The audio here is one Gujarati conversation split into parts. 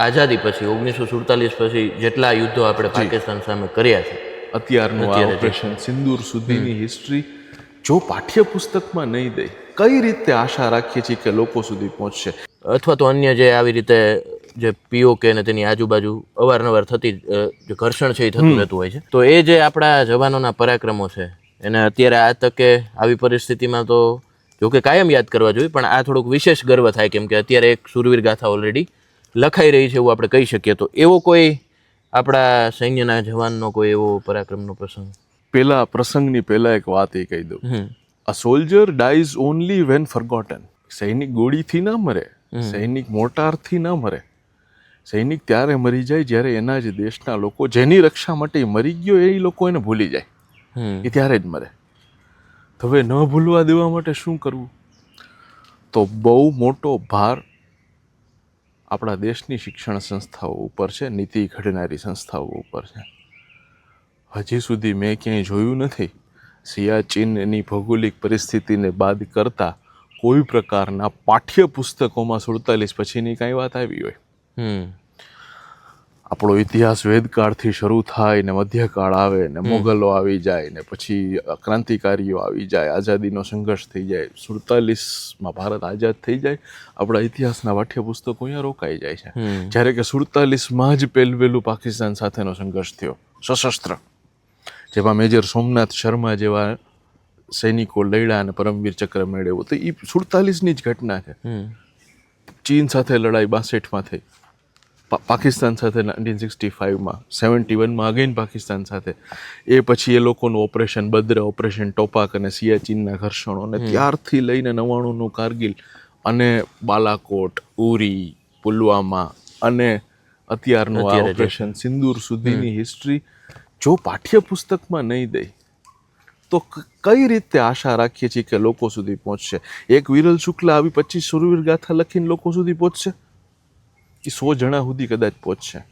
આઝાદી પછી ઓગણીસો સુડતાલીસ પછી જેટલા યુદ્ધો આપણે પાકિસ્તાન સામે કર્યા છે અત્યારનું આ ઓપરેશન સિંદૂર સુધીની હિસ્ટ્રી જો પાઠ્યપુસ્તકમાં નહીં દે કઈ રીતે આશા રાખીએ છીએ કે લોકો સુધી પહોંચશે? અથવા તો અન્ય જે આવી રીતે જે પીઓકે ને તેની આજુબાજુ અવારનવાર થતી જે ઘર્ષણ છે એ થતું રહેતું હોય છે. તો એ જે આપણા જવાનોના પરાક્રમો છે એને અત્યારે આ તકે આવી પરિસ્થિતિમાં તો જો કે કાયમ યાદ કરવા જોઈએ પણ આ થોડુંક વિશેષ ગર્વ થાય કેમ કે અત્યારે એક સુરવીર ગાથા ઓલરેડી લખાઈ રહી છે એવું આપણે કહી શકીએ. તો એવો કોઈ આપણા સૈન્યના જવાનનો કોઈ એવો પરાક્રમનો પ્રસંગ? પેલા પ્રસંગની પહેલા એક વાત એ કહી દઉં. A soldier dies only when forgotten સૈનિક ગોળીથી ના મરે સૈનિક મોટારથી ના મરે. સૈનિક ત્યારે મરી જાય જ્યારે એના જ દેશના લોકો જેની રક્ષા માટે મરી ગયો એ લોકો એને ભૂલી જાય. એ ત્યારે જ મરે. તો હવે ન ભૂલવા દેવા માટે શું કરવું? તો બહુ મોટો ભાર આપણા દેશની શિક્ષણ સંસ્થાઓ ઉપર છે, નીતિ ઘડનારી સંસ્થાઓ ઉપર છે. હજી સુધી મેં ક્યાંય જોયું નથી સિયાચીનની ભૌગોલિક પરિસ્થિતિને બાદ કરતા કોઈ પ્રકારના પાઠ્યપુસ્તકોમાં સુડતાલીસ પછીની કાંઈ વાત આવી હોય. આપણો ઇતિહાસ વેદકાળથી શરૂ થાય ને મધ્યકાળ આવે ને મોગલો આવી જાય ને પછી ક્રાંતિકારીઓ આવી જાય આઝાદીનો સંઘર્ષ થઈ જાય સુડતાલીસમાં ભારત આઝાદ થઈ જાય. આપણા ઇતિહાસના પાઠ્યપુસ્તકો અહીંયા રોકાઈ જાય છે. જ્યારે કે સુડતાલીસમાં જ પહેલવેલું પાકિસ્તાન સાથેનો સંઘર્ષ થયો સશસ્ત્ર જેમાં મેજર સોમનાથ શર્મા જેવા સૈનિકો લડ્યા અને પરમવીર ચક્ર મેળવ્યું. તો એ સુડતાલીસની જ ઘટના છે. ચીન સાથે લડાઈ બાસઠમાં થઈ. પાકિસ્તાન સાથે નાઇન્ટીન સિક્સટી ફાઇવમાં સેવન્ટી વનમાં અગેન પાકિસ્તાન સાથે. એ પછી એ લોકોનું ઓપરેશન બદ્ર ઓપરેશન ટોપાક અને સિયાચીનના ઘર્ષણો અને ત્યારથી લઈને નવ્વાણુંનું કારગિલ અને બાલાકોટ ઉરી પુલવામા અને અત્યારનું આ ઓપરેશન સિંદૂર સુધીની હિસ્ટ્રી જો પાઠ્યપુસ્તકમાં નહીં દે તો કઈ રીતે આશા રાખીએ છીએ કે લોકો સુધી પહોંચશે? એક વિરલ શુક્લા આવી પચીસ સુરવીર ગાથા લખીને લોકો સુધી પહોંચશે? કે સો જણા સુધી કદાચ પહોંચશે.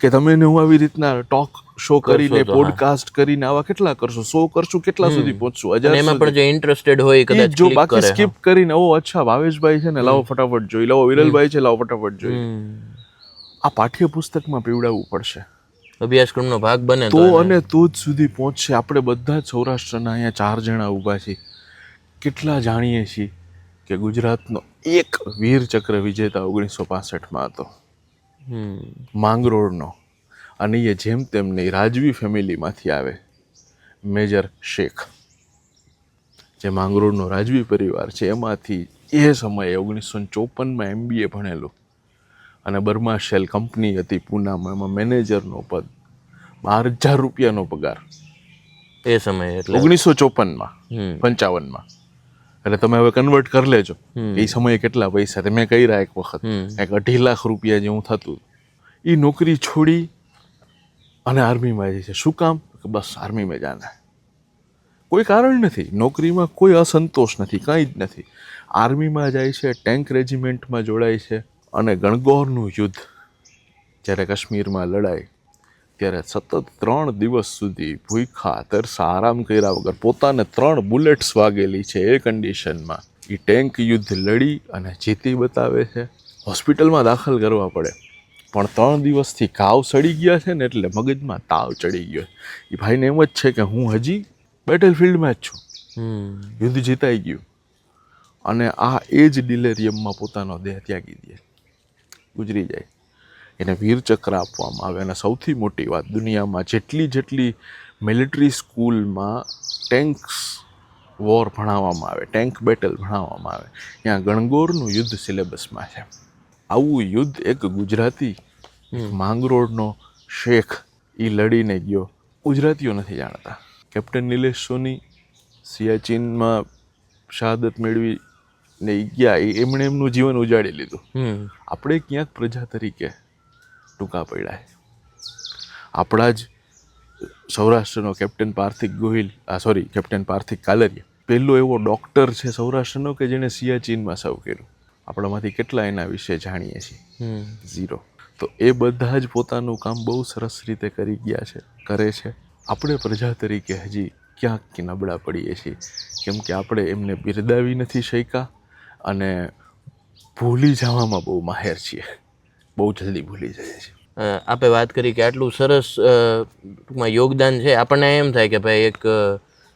કે તમે ને હું આવી રીતના ટોક શો કરીને પોડકાસ્ટ કરીને આવા કેટલા કરશો? સો કરશું કેટલા સુધી પહોંચશું? હજાર એમાં પણ જે ઇન્ટરેસ્ટેડ હોય એ કદાચ જો બાકી સ્કીપ કરીને ઓ અચ્છા ભાવેશભાઈ છે ને લાવો ફટાફટ જોઈ લાવો વિરલભાઈ છે લાવો ફટાફટ જોઈ. આ પાઠ્યપુસ્તકમાં પીવડાવવું પડશે. અભ્યાસક્રમનો ભાગ બને તો તો અને તો જ સુધી પહોંચશે. આપણે બધા જ સૌરાષ્ટ્રના અહીંયા ચાર જણા ઊભા છીએ. કેટલા જાણીએ છીએ? કે ગુજરાતનો એક વીર ચક્ર વિજેતા ઓગણીસો પાસઠમાં હતો. માંગરોળનો. અને એ જેમ તેમની રાજવી ફેમિલીમાંથી આવે મેજર શેખ. જે માંગરોળનો રાજવી પરિવાર છે એમાંથી એ સમયે ઓગણીસો ચોપનમાં એમબીએ ભણેલું. અને બર્મા શેલ કંપની હતી પૂનામાં એમાં મેનેજરનો પદ બાર હજાર રૂપિયાનો પગાર. એ સમયે એટલે. ઓગણીસો ચોપનમાં પંચાવનમાં. એટલે તમે હવે કન્વર્ટ કરી લેજો. એ સમયે કેટલા પૈસા? તે મેં કર્યા એક વખત. એક અઢી લાખ રૂપિયા જેવું થતું. એ નોકરી છોડી અને આર્મીમાં જાય છે. શું કામ? કે બસ આર્મીમાં જાના. કોઈ કારણ નથી. નોકરીમાં કોઈ અસંતોષ નથી. કંઈ જ નથી. આર્મીમાં જાય છે ટેન્ક રેજિમેન્ટમાં જોડાય છે અને ગણગોરનું યુદ્ધ જ્યારે કાશ્મીરમાં લડાય. ત્યારે સતત ત્રણ દિવસ સુધી ભૂખા તરસા આરામ કર્યા વગર પોતાને ત્રણ બુલેટ્સ વાગેલી છે એ કન્ડિશનમાં એ ટેન્ક યુદ્ધ લડી અને જીતી બતાવે છે. હોસ્પિટલમાં દાખલ કરવા પડે. પણ ત્રણ દિવસથી ઘાવ સડી ગયા છે ને એટલે મગજમાં તાવ ચડી ગયો એ ભાઈને એમ જ છે કે હું હજી બેટલ ફિલ્ડમાં જ છું. યુદ્ધ જીતાઈ ગયું. અને આ એ જ ડિલેરિયમમાં પોતાનો દેહ ત્યાગી દે ગુજરી જાય. એને વીરચક્ર આપવામાં આવે. અને સૌથી મોટી વાત દુનિયામાં જેટલી જેટલી મિલિટરી સ્કૂલમાં ટેન્ક્સ વોર ભણાવવામાં આવે ટેન્ક બેટલ ભણાવવામાં આવે ત્યાં ગણગોરનું યુદ્ધ સિલેબસમાં છે. આવું યુદ્ધ એક ગુજરાતી માંગરોળનો શેખ એ લડીને ગયો. ગુજરાતીઓ નથી જાણતા. કેપ્ટન નિલેશ સોની સિયાચીનમાં શહાદત મેળવી ને ગયા એ એમણે એમનું જીવન ઉજાડી લીધું. આપણે ક્યાંક પ્રજા તરીકે ટૂંકા પડ્યા આપણા જ સૌરાષ્ટ્રનો કેપ્ટન પાર્થિક ગોહિલ આ સોરી કેપ્ટન પાર્થિક કાલરિયા. પહેલો એવો ડૉક્ટર છે સૌરાષ્ટ્રનો કે જેણે સિયાચીનમાં સૌ કર્યું. આપણામાંથી કેટલા એના વિશે જાણીએ છીએ? ઝીરો તો એ બધા જ પોતાનું કામ બહુ સરસ રીતે કરી ગયા છે કરે છે. આપણે પ્રજા તરીકે હજી ક્યાંક નબળા પડીએ છીએ. કેમ કે આપણે એમને બિરદાવી નથી શક્યા અને ભૂલી જવામાં બહુ માહેર છીએ. બહુ જલ્દી ભૂલી જાય છે. આપે વાત કરી કે આટલું સરસ અ, ટૂંકમાં યોગદાન છે. આપણને એમ થાય કે ભાઈ એક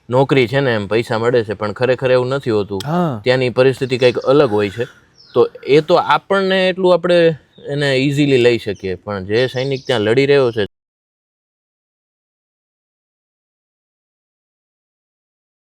નોકરી છે ને એમ પૈસા મળે છે પણ ખરેખર એવું નથી હોતું. ત્યાંની પરિસ્થિતિ કંઈક અલગ હોય છે. તો એ તો આપણને એટલું આપણે એને ઇઝીલી લઈ શકીએ. પણ જે સૈનિક ત્યાં લડી રહ્યો છે